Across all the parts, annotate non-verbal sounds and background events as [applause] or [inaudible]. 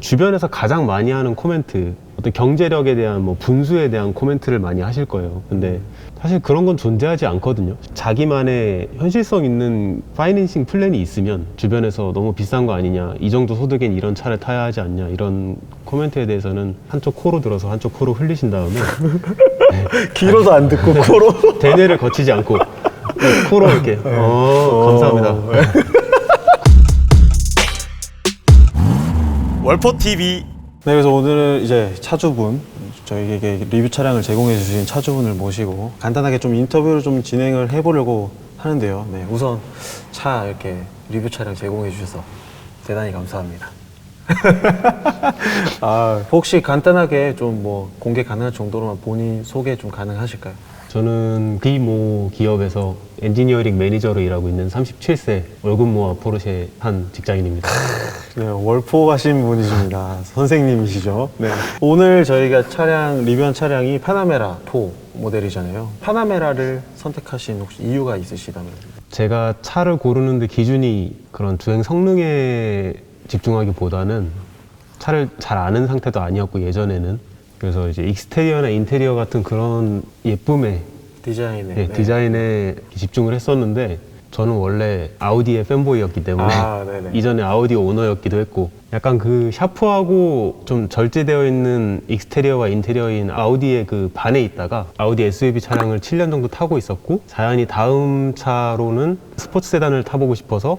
주변에서 가장 많이 하는 코멘트 어떤 경제력에 대한 뭐 분수에 대한 코멘트를 많이 하실 거예요. 근데 사실 그런 건 존재하지 않거든요. 자기만의 현실성 있는 파이낸싱 플랜이 있으면 주변에서 너무 비싼 거 아니냐, 이 정도 소득엔 이런 차를 타야 하지 않냐 이런 코멘트에 대해서는 한쪽 코로 들어서 한쪽 코로 흘리신 다음에 [laughs] 귀로도 안 듣고 코로. 대뇌를 거치지 않고 코로 이렇게 어, 감사합니다. 월포 TV. 네, 그래서 오늘은 이제 차주분 저희에게 리뷰 차량을 제공해 주신 차주분을 모시고 간단하게 좀 인터뷰를 좀 진행을 해보려고 하는데요. 네, 우선 차 이렇게 리뷰 차량 제공해 주셔서 대단히 감사합니다. [laughs] 아, 혹시 간단하게 좀 뭐 공개 가능한 정도로만 본인 소개 좀 가능하실까요? 저는 비모 기업에서 엔지니어링 매니저로 일하고 있는 37세 월급 모아 포르쉐 한 직장인입니다. 네, 월포 가신 분이십니다. [laughs] 선생님이시죠. 네. 오늘 저희가 차량, 리뷰한 차량이 파나메라 4 모델이잖아요. 파나메라를 선택하신 혹시 이유가 있으시다면? 제가 차를 고르는데 기준이 그런 주행 성능에 집중하기보다는 차를 잘 아는 상태도 아니었고 예전에는 그래서 이제 익스테리어나 인테리어 같은 그런 예쁨에 디자인에. 예, 디자인에 집중을 했었는데 저는 원래 아우디의 팬보이였기 때문에 아, 네네. [laughs] 이전에 아우디 오너였기도 했고 약간 그 샤프하고 좀 절제되어 있는 익스테리어와 인테리어인 아우디의 그 반에 있다가 아우디 SUV 차량을 7년 정도 타고 있었고 자연히 다음 차로는 스포츠 세단을 타보고 싶어서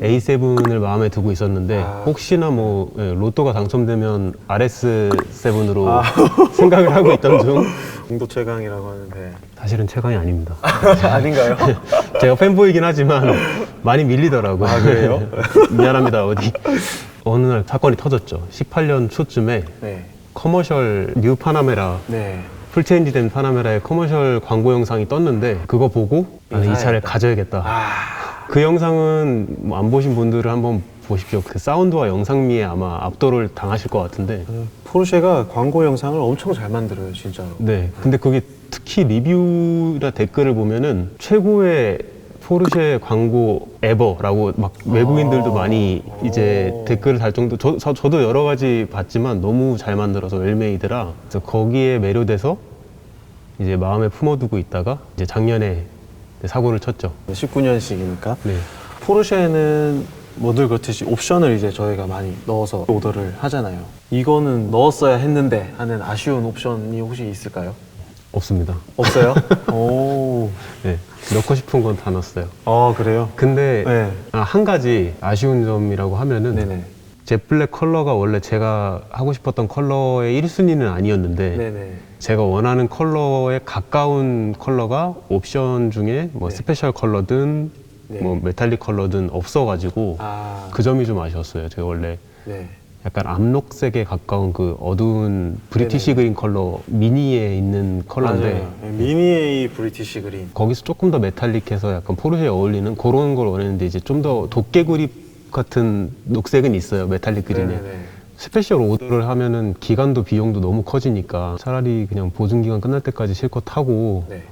A7을 마음에 두고 있었는데 음. 아. 혹시나 뭐 예, 로또가 당첨되면 RS7으로 [laughs] 생각을 하고 있던 중 [laughs] 공도 최강이라고 하는데. 사실은 최강이 아닙니다. [laughs] 아닌가요? 제가 팬보이긴 하지만 많이 밀리더라고요. 아, 그래요? 미안합니다, 어디. 어느 날 사건이 터졌죠. 18년 초쯤에 네. 커머셜 뉴 파나메라, 네. 풀체인지 된 파나메라의 커머셜 광고 영상이 떴는데 그거 보고 나는 이 차를. 가져야겠다. 아, 그 영상은 뭐안 보신 분들은 한번 보십시오. 그 사운드와 영상미에 아마 압도를 당하실 것 같은데. 그 포르쉐가 광고 영상을 엄청 잘 만들어요, 진짜로. 네. 근데 그게 특히 리뷰나 댓글을 보면은 최고의 포르쉐 광고 에버라고 막 외국인들도 아. 많이 이제 오. 댓글을 달 정도 저, 저, 저도 여러 가지 봤지만 너무 잘 만들어서 웰메이드라 그래서 거기에 매료돼서 이제 마음에 품어두고 있다가 이제 작년에 사고를 쳤죠. 19년식이니까. 네. 포르쉐는 뭐늘 그렇듯이 옵션을 이제 저희가 많이 넣어서 오더를 하잖아요. 이거는 넣었어야 했는데 하는 아쉬운 옵션이 혹시 있을까요? 없습니다. 없어요? [laughs] 오. 네. 넣고 싶은 건 다 넣었어요. 아, 그래요? 근데 네. 아, 한 가지 아쉬운 점이라고 하면은 네네. 젯블랙 컬러가 원래 제가 하고 싶었던 컬러의 1순위는 아니었는데 네네. 제가 원하는 컬러에 가까운 컬러가 옵션 중에 뭐 네. 스페셜 컬러든 네. 뭐 메탈릭 컬러든 없어가지고 아. 그 점이 좀 아쉬웠어요. 제가 원래 네. 약간 암록색에 가까운 그 어두운 브리티시. 그린 컬러 미니에 있는 컬러인데 맞아요. 네, 미니에이 브리티시 그린. 거기서 조금 더 메탈릭해서 약간 포르쉐에 어울리는 그런 걸 원했는데 이제 좀 더 도깨구립 같은 녹색은 있어요 메탈릭 그린에 네네네. 스페셜 오더를 하면은 기간도 비용도 너무 커지니까 차라리 그냥 보증 기간 끝날 때까지 실컷 타고 네.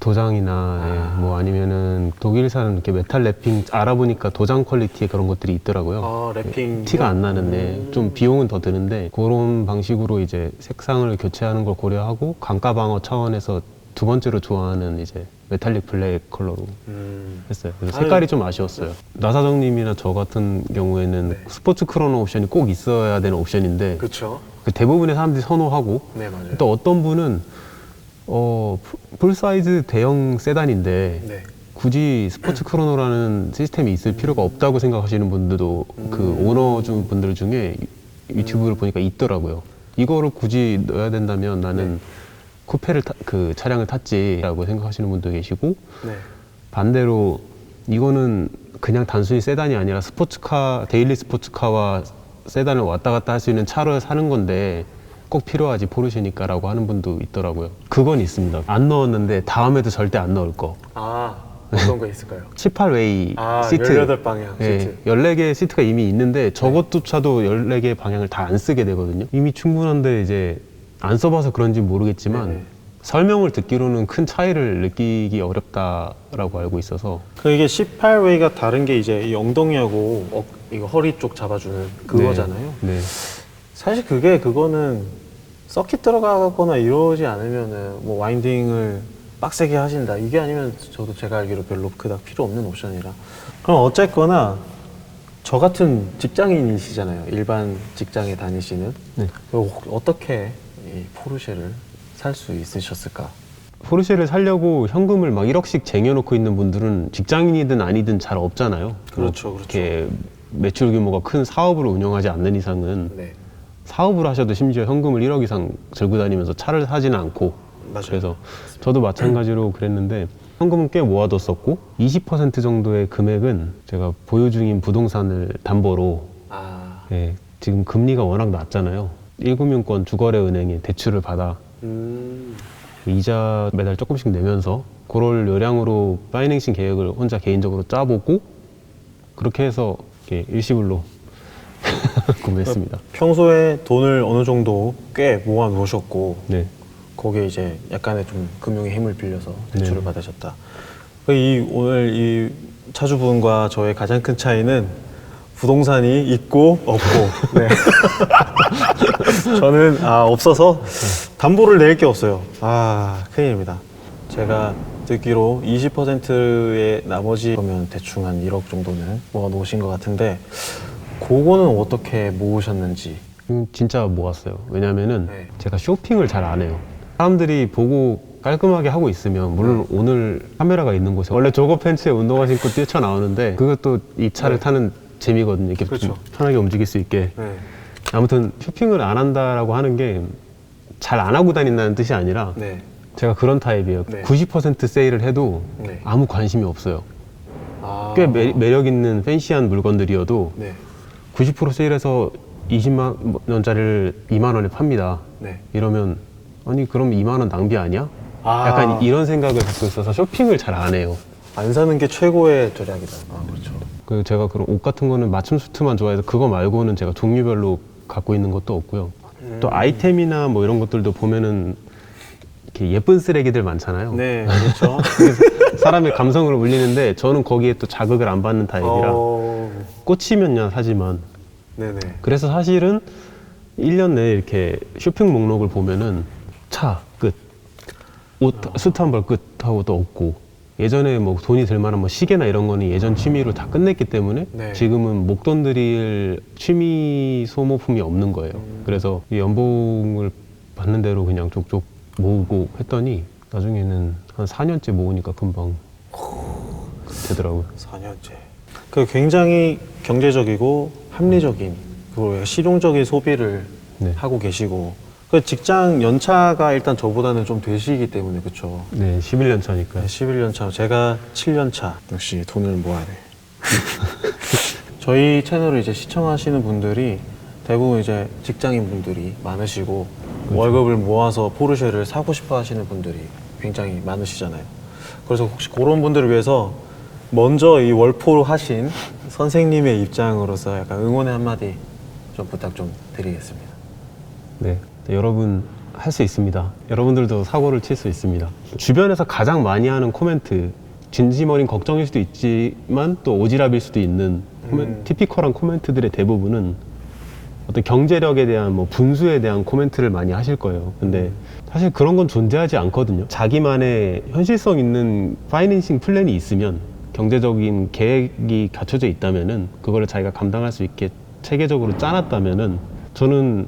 도장이나 아. 예, 뭐 아니면은 독일산 이렇게 메탈 랩핑 알아보니까 도장 퀄리티에 그런 것들이 있더라고요. 아, 래핑. 티가 안 나는데 좀 비용은 더 드는데 그런 방식으로 이제 색상을 교체하는 걸 고려하고 강가 방어 차원에서 두 번째로 좋아하는 이제 메탈릭 블랙 컬러로 음. 했어요. 그래서. 색깔이 좀 아쉬웠어요. 나사정님이나 저 같은 경우에는 네. 스포츠 크로노 옵션이 꼭 있어야 되는 옵션인데 그쵸. 그 대부분의 사람들이 선호하고 네, 맞아요. 또 어떤 분은 어, 풀- 풀 사이즈 대형 세단인데 네. 굳이 스포츠 크로노라는 시스템이 있을 필요가 없다고 생각하시는 분들도 그 음. 오너 중 분들 중에 유- 유튜브를 보니까 있더라고요. 이거를 굳이 넣어야 된다면 나는 네. 쿠페를 타- 그 차량을 탔지라고 생각하시는 분도 계시고 네. 반대로 이거는 그냥 단순히 세단이 아니라 스포츠카 데일리 스포츠카와 세단을 왔다 갔다 할 수 있는 차를 사는 건데 꼭 필요하지 포르쉐니까라고 하는 분도 있더라고요. 그건 있습니다. 안 넣었는데 다음에도 절대 안 넣을 거. 아, 어떤 거 있을까요? [laughs] 18웨이 아, 시트. 18방향 예, 시트. 14개의 시트가 이미 있는데 저것조차도 14개의 방향을 다 안 쓰게 되거든요. 이미 충분한데 이제 안 써봐서 그런지 모르겠지만 네네. 설명을 듣기로는 큰 차이를 느끼기 어렵다라고 알고 있어서 그 이게 18웨이가 다른 게 이제 이 엉덩이하고 어, 이거 허리 쪽 잡아주는 그거잖아요. 네. 사실 그게 그거는 서킷 들어가거나 이러지 않으면은 뭐 와인딩을 빡세게 하신다 이게 아니면 저도 제가 알기로 별로 그닥 필요 없는 옵션이라 그럼 어쨌거나 저 같은 직장인이시잖아요 일반 직장에 다니시는 네. 어떻게 이 포르쉐를 살 수 있으셨을까? 포르쉐를 살려고 현금을 막 1억씩 쟁여놓고 있는 분들은 직장인이든 아니든 잘 없잖아요. 그렇죠, 뭐 그렇죠. 이렇게 매출 규모가 큰 사업을 운영하지 않는 이상은 네. 사업을 하셔도 심지어 현금을 1억 이상 들고 다니면서 차를 사지는 않고 맞아요. 그래서 저도 마찬가지로 그랬는데 현금은 꽤 모아뒀었고 20% 정도의 금액은 제가 보유 중인 부동산을 담보로 아, 예, 지금 금리가 워낙 낮잖아요. 1금융권 주거래 은행에 대출을 받아 음, 이자 매달 조금씩 내면서 그럴 요량으로 파이낸싱 계획을 혼자 개인적으로 짜보고 그렇게 해서 이렇게 일시불로 [laughs] 구매했습니다. 평소에 돈을 어느 정도 꽤 모아 놓으셨고 네. 거기에 이제 약간의 좀 금융의 힘을 빌려서 대출을 네. 받으셨다. 그이 오늘 이 차주분과 저의 가장 큰 차이는 부동산이 있고 없고. 네. [laughs] 저는 아 없어서 담보를 낼 게 없어요. 아 큰일입니다. 제가 듣기로 20%의 나머지 그러면 대충 한 1억 정도는 모아 놓으신 것 같은데 그거는 어떻게 모으셨는지. 음, 진짜 모았어요. 왜냐면은 네. 제가 쇼핑을 잘 안 해요. 사람들이 보고 깔끔하게 하고 있으면 물론 오늘 카메라가 있는 곳에 원래 조거 팬츠에 운동화 신고 뛰쳐나오는데 그것도 이 차를 네. 타는 재미거든요. 이렇게 좀 그렇죠. 편하게 움직일 수 있게. 네. 아무튼 쇼핑을 안 한다라고 하는 게 잘 안 하고 다닌다는 뜻이 아니라 네. 제가 그런 타입이에요. 네. 90% 세일을 해도 네. 아무 관심이 없어요. 아. 꽤 매, 매력 있는 팬시한 물건들이어도 네. 90% 세일해서 20만 원짜리를 2만 원에 팝니다. 네. 이러면 아니 그럼 2만 원 낭비 아니야? 아. 약간 이런 생각을 갖고 있어서 쇼핑을 잘 안 해요. 안 사는 게 최고의 절약이다. 아, 그렇죠. 그 제가 그런 옷 같은 거는 맞춤 수트만 좋아해서 그거 말고는 제가 종류별로 갖고 있는 것도 없고요. 음. 또 아이템이나 뭐 이런 것들도 보면은 이렇게 예쁜 쓰레기들 많잖아요. 네, [laughs] 그렇죠. 사람의 감성을 울리는데 저는 거기에 또 자극을 안 받는 타입이라 어... 꽂히면야 사지만 네네. 그래서 사실은 1년 내에 이렇게 쇼핑 목록을 보면은 차 끝, 옷 수트 한 벌 끝 하고 또 없고 예전에 뭐 돈이 들 만한 뭐 시계나 이런 거는 예전 취미로 다 끝냈기 때문에 네. 지금은 목돈 들일 취미 소모품이 없는 거예요. 그래서 이 연봉을 받는 대로 그냥 쪽쪽 모으고 했더니 나중에는 한 4년째 모으니까 금방 되더라고요. 4년째. 그 굉장히 경제적이고 합리적인 그리고 실용적인 소비를 네. 하고 계시고 그 직장 연차가 일단 저보다는 좀 되시기 때문에 그렇죠. 네, 11년 차니까요. 11년 차, 제가 7년 차. 역시 돈을 모아야 돼. [laughs] 저희 채널을 이제 시청하시는 분들이 대부분 이제 직장인 분들이 많으시고 월급을 모아서 포르쉐를 사고 싶어 하시는 분들이 굉장히 많으시잖아요. 그래서 혹시 그런 분들을 위해서 먼저 이 월포로 하신 선생님의 입장으로서 약간 응원의 한마디 좀 부탁 좀 드리겠습니다. 네, 네, 여러분 할 수 있습니다. 여러분들도 사고를 칠 수 있습니다. 주변에서 가장 많이 하는 코멘트, 진심 어린 걱정일 수도 있지만 또 오지랖일 수도 있는 코멘- 음. 티피컬한 코멘트들의 대부분은 어떤 경제력에 대한 뭐 분수에 대한 코멘트를 많이 하실 거예요. 근데 사실 그런 건 존재하지 않거든요. 자기만의 현실성 있는 파이낸싱 플랜이 있으면 경제적인 계획이 갖춰져 있다면은 그거를 자기가 감당할 수 있게 체계적으로 짜놨다면은 저는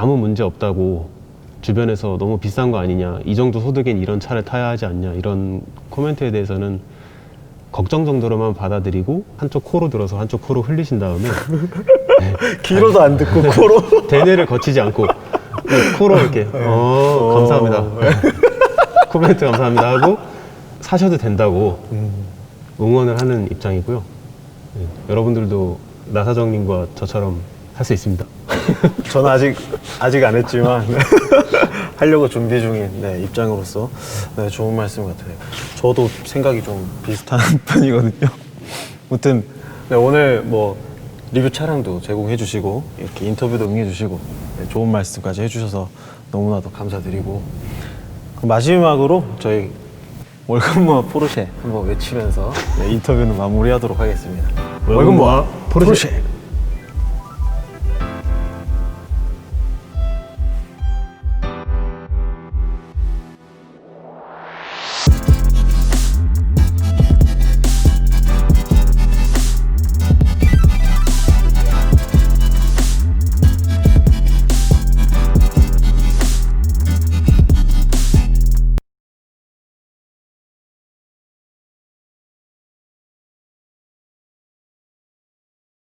아무 문제 없다고 주변에서 너무 비싼 거 아니냐 이 정도 소득엔 이런 차를 타야 하지 않냐 이런 코멘트에 대해서는 걱정 정도로만 받아들이고 한쪽 코로 들어서 한쪽 코로 흘리신 다음에 [laughs] 귀로도 안 듣고 코로? 대뇌를 거치지 않고 코로 이렇게 어. 감사합니다. [laughs] 코멘트 감사합니다 하고 사셔도 된다고 응원을 하는 입장이고요. 네, 여러분들도 나사정님과 저처럼 할 수 있습니다 [laughs] 저는 아직 아직 안 했지만 [laughs] 하려고 준비 중인 네, 입장으로서 네, 좋은 말씀 같아요. 저도 생각이 좀 비슷한 [laughs] 편이거든요. 아무튼 네, 오늘 뭐 리뷰 차량도 제공해 주시고 이렇게 인터뷰도 응해 주시고 네, 좋은 말씀까지 해주셔서 너무나도 감사드리고 그럼 마지막으로 저희 월급 모아 포르쉐 한번 외치면서 네, 인터뷰는 마무리하도록 하겠습니다. 월급 모아 포르쉐.